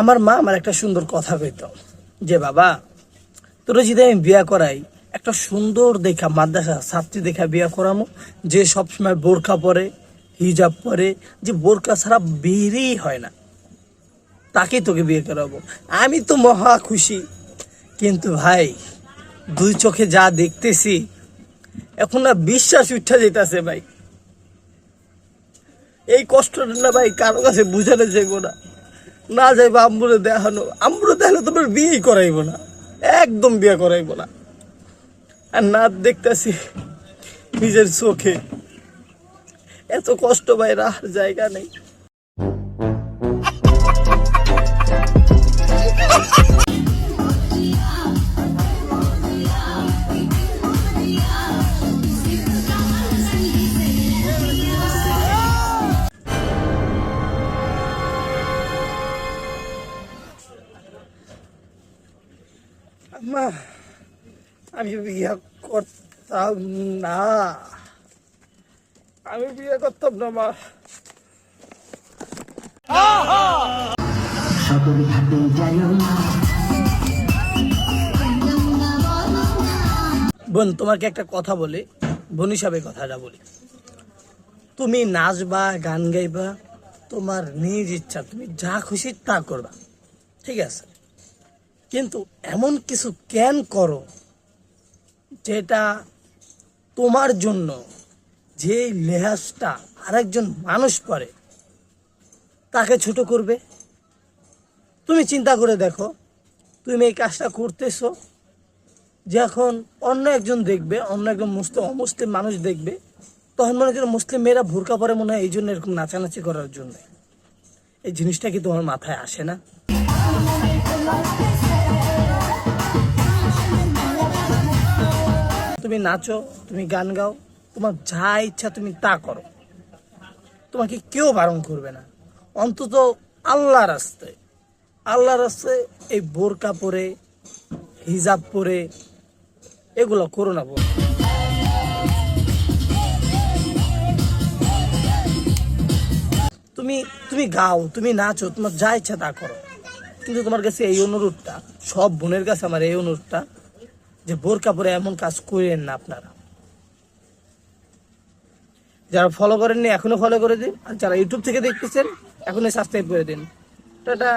আমার মা আমার একটা সুন্দর কথা কইত, যে বাবা, তোরা যদি আমি বিয়া করাই, একটা সুন্দর দেখা মাদ্রাসা ছাত্রী দেখা বিয়া করামো, যে সবসময় বোরখা পরে, হিজাব পরে, যে বোরকা ছাড়া বেরই হয় না। তাকে তোকে বিয়ে করাবো। আমি তো মহা খুশি। কিন্তু ভাই, দুই চোখে যা দেখতেছি, এখন না বিশ্বাস উঠা যেতেছে ভাই। এই কষ্টটা না ভাই কারও কাছে বুঝানো যাইব না। না যাইবো, আম্মুরে দেখানো। আম্মুরে দেখালে তোমার বিয়েই করাইব না। একদম বিয়ে করাইব না। আর না দেখতেছি নিজের চোখে। এত কষ্ট ভাই রাহার জায়গা নেই। আম্মা, আমি বিয়ে করতাম না। আমি বিয়ে করতাম না, মা। বোন, তোমাকে একটা কথা বলি, বোন হিসাবে কথাটা বলি। তুমি নাচবা, গান গাইবা, তোমার নিজ ইচ্ছা, তুমি যা খুশি তা করবা। ঠিক আছে? কিন্তু এমন কিছু কেন করো যেটা তোমার জন্য যে লেহাজটা আরেকজন মানুষ পরে তাকে ছোট করবে? তুমি চিন্তা করে দেখো, তুমি এই কাজটা করতেছো, যখন অন্য একজন দেখবে, অন্য একজন মুসলিম, অমুসলিম মানুষ দেখবে, তখন মনে করো মুসলিম মেয়েরা ভুরকা পরে মনে হয় এই জন্য এরকম নাচানাচি করার জন্য। এই জিনিসটা কি তোমার মাথায় আসে না? তুমি নাচো, তুমি গান গাও, তোমার যা ইচ্ছা তুমি তা করো। তোমাকে কেউ বারণ করবে না। অন্তত আল্লাহ রাস্তায় আল্লাহ রাস্তায় এই বোরকা পরে, হিজাব পরে, এগুলো করো না বোন তুমি তুমি গাও, তুমি নাচো, তোমার যা ইচ্ছা তা করো। কিন্তু তোমার কাছে এই অনুরোধটা, সব বোনের কাছে আমার এই অনুরোধটা, যে বোর কাপড়ে এমন কাজ করেন না আপনারা। যারা ফলো করেননি, এখনও ফলো করে দিন। আর যারা ইউটিউব থেকে দেখতেছেন, এখনই সাবস্ক্রাইব করে দিন। টাটা।